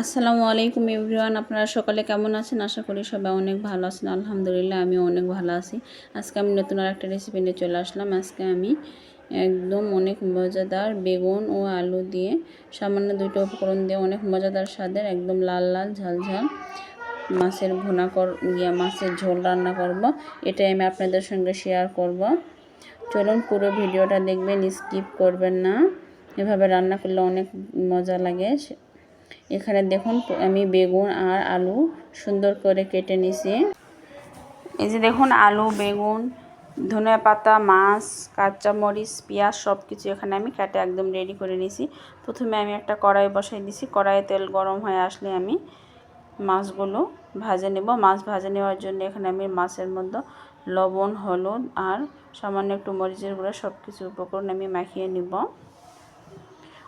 আসসালামু আলাইকুম এভরিওয়ান, আপনারা সকালে কেমন আছেন? আশা করি সবাই অনেক ভালো আছেন। আলহামদুলিল্লাহ আমি অনেক ভালো আছি। আজকে আমি নতুন আর একটা রেসিপি নিয়ে চলে আসলাম। আজকে আমি একদম অনেক মজাদার বেগুন ও আলু দিয়ে সামান্য দুটো উপকরণ দিয়ে অনেক মজাদার স্বাদের একদম লাল লাল, ঝাল ঝাল মাছের ভুনা কর, ইয়া মাছের ঝোল রান্না করব। এটাই আমি আপনাদের সঙ্গে শেয়ার করব। চলুন পুরো ভিডিওটা দেখবেন স্কিপ করবেন না। এভাবে রান্না করলে অনেক মজা লাগে। এখানে দেখুন, আমি বেগুন আর আলু সুন্দর করে কেটে নিছি। এই যে দেখুন, আলু, বেগুন ধনে পাতা, মাছ, কাঁচামরিচ, পেঁয়াজ সব কিছু এখানে আমি কেটে একদম রেডি করে নিছি। প্রথমে আমি একটা কড়াই বসাই দিছি। কড়াইয়ে তেল গরম হয়ে আসলে আমি মাছগুলো ভাজে নেব। মাছ ভাজে নেওয়ার জন্য এখানে আমি মাছের মধ্যে লবণ, হলুদ আর সামান্য একটু মরিচের গুঁড়ো সব কিছু উপকরণ আমি মাখিয়ে নিব।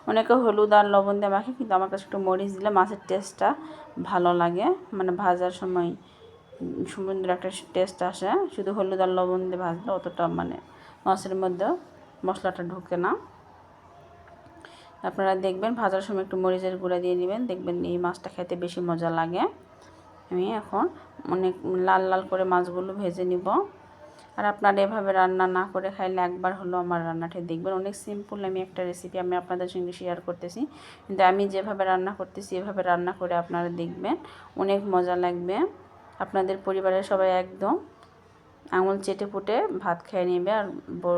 অনেকে হলুদ আর লবণ দিয়ে মাখে, কিন্তু আমার কাছে একটু মরিচ দিলে মাছের টেস্টটা ভালো লাগে। মানে ভাজার সময় সুন্দর একটা টেস্ট আসে। শুধু হলুদ আর লবণ দিয়ে ভাজলে অতটা মানে মাছের মধ্যে মশলাটা ঢুকে না। আপনারা দেখবেন, ভাজার সময় একটু মরিচের গুঁড়া দিয়ে নেবেন দেখবেন এই মাছটা খেতে বেশি মজা লাগে। আমি এখন অনেক লাল লাল করে মাছগুলো ভেজে নিব। আর আপনারা এভাবে রান্না না করে খাইলে একবার হলো আমার রান্নাটা দেখবেন। অনেক সিম্পল আমি একটা রেসিপি আমি আপনাদের সঙ্গে শেয়ার করতেছি। কিন্তু আমি যেভাবে রান্না করতেছি, এভাবে রান্না করে আপনারা দেখবেন। অনেক মজা লাগবে। আপনাদের পরিবারের সবাই একদম আঙুল চেটে ফুটে ভাত খেয়ে নেবে আর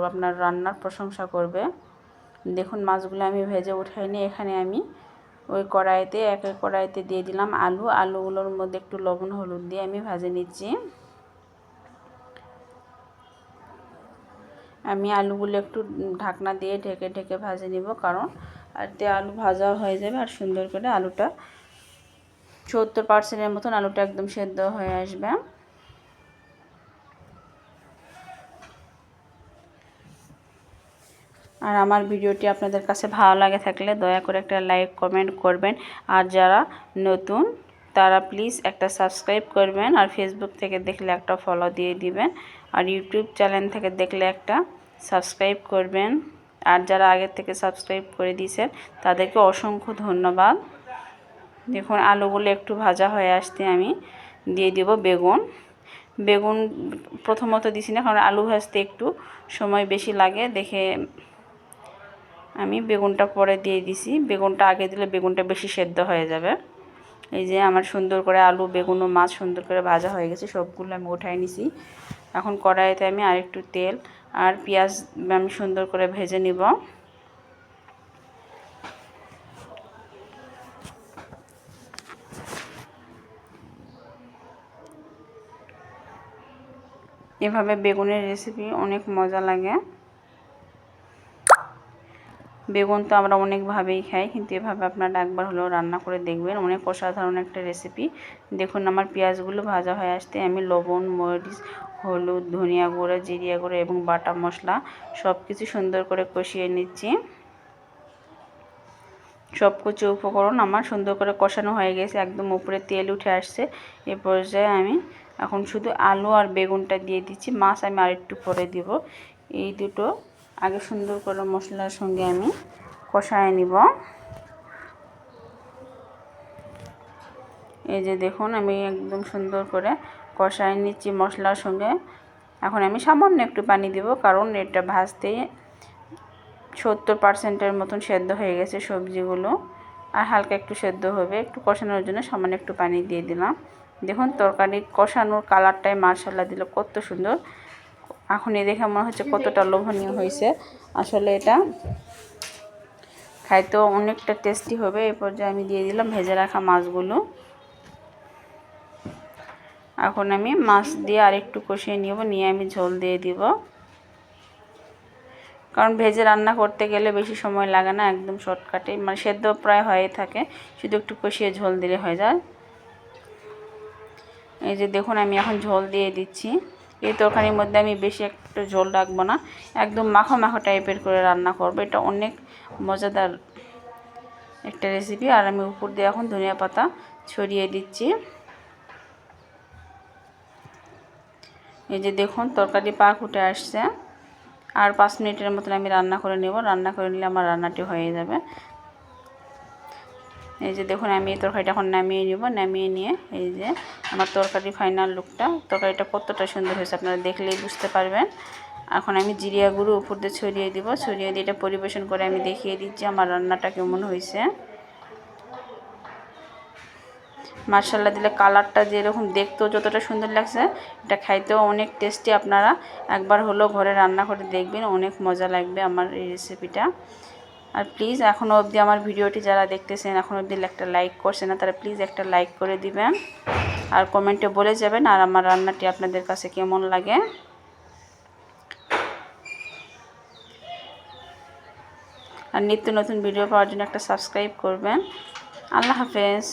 আপনার রান্নার প্রশংসা করবে। দেখুন মাছগুলো আমি ভেজে উঠাই নিয়ে এখানে আমি ওই কড়াইতে এক এক কড়াইতে দিয়ে দিলাম আলু। আলুগুলোর মধ্যে একটু লবণ, হলুদ দিয়ে আমি ভেজে নিচ্ছি। আমি আলুগুলো একটু ঢাকনা দিয়ে ঢেকে ঢেকে ভাজে নিব, কারণ আর তে আলু ভাজা হয়ে যাবে আর সুন্দর করে আলুটা সত্তর পার্সেন্টের মতন আলুটা একদম সেদ্ধ হয়ে আসবে। আর আমার ভিডিওটি আপনাদের কাছে ভালো লাগে থাকলে দয়া করে একটা লাইক, কমেন্ট করবেন। আর যারা নতুন, তারা প্লিজ একটা সাবস্ক্রাইব করবেন আর ফেসবুক থেকে দেখলে একটা ফলো দিয়ে দিবেন। আর ইউটিউব চ্যানেল থেকে দেখলে একটা সাবস্ক্রাইব করবেন। আর যারা আগের থেকে সাবস্ক্রাইব করে দিয়েছেন, তাদেরকে অসংখ্য ধন্যবাদ। দেখুন আলুগুলো একটু ভাজা হয়ে আসতে আমি দিয়ে দেব বেগুন। বেগুন প্রথমত দিছি না, কারণ আলু ভাজতে একটু সময় বেশি লাগে। দেখে আমি বেগুনটা পরে দিয়ে দিছি। বেগুনটা আগে দিলে বেগুনটা বেশি সেদ্ধ হয়ে যাবে। এই যে আমার সুন্দর করে আলু, বেগুন ও মাছ সুন্দর করে ভাজা হয়ে গেছে, সবগুলো আমি উঠাই নিছি। এখন কড়াইতে আমি আরেকটু তেল আর পেঁয়াজ আমি সুন্দর করে ভেজে নিব। এভাবে বেগুনের রেসিপি অনেক মজা লাগে। বেগুন তো আমরা অনেকভাবেই খাই, কিন্তু এভাবে আপনারা একবার হলেও রান্না করে দেখবেন। অনেক অসাধারণ একটা রেসিপি দেখুন আমার পেঁয়াজগুলো ভাজা হয়ে আসতে আমি লবণ, মরিচ, হলুদ, ধনিয়া গুঁড়ো, জিরিয়া গুঁড়ো এবং বাটা মশলা সব কিছু সুন্দর করে কষিয়ে নিচ্ছি। সব কিছু উপকরণ আমার সুন্দর করে কষানো হয়ে গেছে, একদম উপরে তেল উঠে আসছে। এ পর্যায়ে আমি এখন শুধু আলু আর বেগুনটা দিয়ে দিচ্ছি, মাছ আমি আরেকটু পরে দিব। এই দুটো আগে সুন্দর করে মশলার সঙ্গে আমি কষায় নিব। এই যে দেখুন, আমি একদম সুন্দর করে কষায় নিচ্ছি মশলার সঙ্গে। এখন আমি সামান্য একটু পানি দিব, কারণ এটা ভাজতে সত্তর পার্সেন্টের মতন সেদ্ধ হয়ে গেছে সবজিগুলো। আর হালকা একটু সেদ্ধ হবে, একটু কষানোর জন্য সামান্য একটু পানি দিয়ে দিলাম। দেখুন, তরকারি কষানোর কালারটাই মার্শাল্লা দিল, কত সুন্দর। এখন এই দেখে মনে হচ্ছে কতটা লোভনীয় হয়েছে। আসলে এটা খাইতেও অনেকটা টেস্টি হবে। এই পর্যায়ে আমি দিয়ে দিলাম ভেজে রাখা মাছগুলো। এখন আমি মাছ দিয়ে আরেকটু কষিয়ে নিব নিয়ে আমি ঝোল দিয়ে দিব। কারণ ভেজে রান্না করতে গেলে বেশি সময় লাগে না একদম শর্টকাটে মানে সেদ্ধ প্রায় হয়ে থাকে শুধু একটু কষিয়ে ঝোল দিলে হয়ে যায়। এই যে দেখুন আমি এখন ঝোল দিয়ে দিচ্ছি। এই তরকারির মধ্যে আমি বেশি একটু ঝোল রাখব না। একদম মাখো মাখো টাইপের করে রান্না করব। এটা অনেক মজাদার একটা রেসিপি আর আমি উপর দিয়ে এখন ধনিয়া পাতা ছড়িয়ে দিচ্ছি। এই যে দেখুন, তরকারি পাক উঠে আসছে। আর পাঁচ মিনিটের মতন আমি রান্না করে নেব। রান্না করে নিলে আমার রান্নাটি হয়ে যাবে। এই যে দেখুন, আমি এই তরকারিটা এখন নামিয়ে নিব। নামিয়ে নিয়ে এই যে আমার তরকারি ফাইনাল লুকটা তরকারিটা কতটা সুন্দর হয়েছে আপনারা দেখলেই বুঝতে পারবেন। এখন আমি জিরিয়া গুঁড়ো উপর দিয়ে ছড়িয়ে দিব। ছড়িয়ে দিয়ে এটা পরিবেশন করে আমি দেখিয়ে দিচ্ছি আমার রান্নাটা কেমন হয়েছে। মার্শাল্লা দিলে কালারটা যেরকম দেখতেও যতটা সুন্দর লাগছে, এটা খাইতেও অনেক টেস্টি আপনারা একবার হলেও ঘরে রান্না করে দেখবেন, অনেক মজা লাগবে আমার এই রেসিপিটা আর প্লিজ এখনও অবধি আমার ভিডিওটি যারা দেখতেছেন, এখন অবধি একটা লাইক করছে না, তারা প্লিজ একটা লাইক করে দিবেন। আর কমেন্টে বলে যাবেন, আর আমার রান্নাটি আপনাদের কাছে কেমন লাগে। আর নিত্য নতুন ভিডিও পাওয়ার জন্য একটা সাবস্ক্রাইব করবেন। আল্লাহ হাফেজ।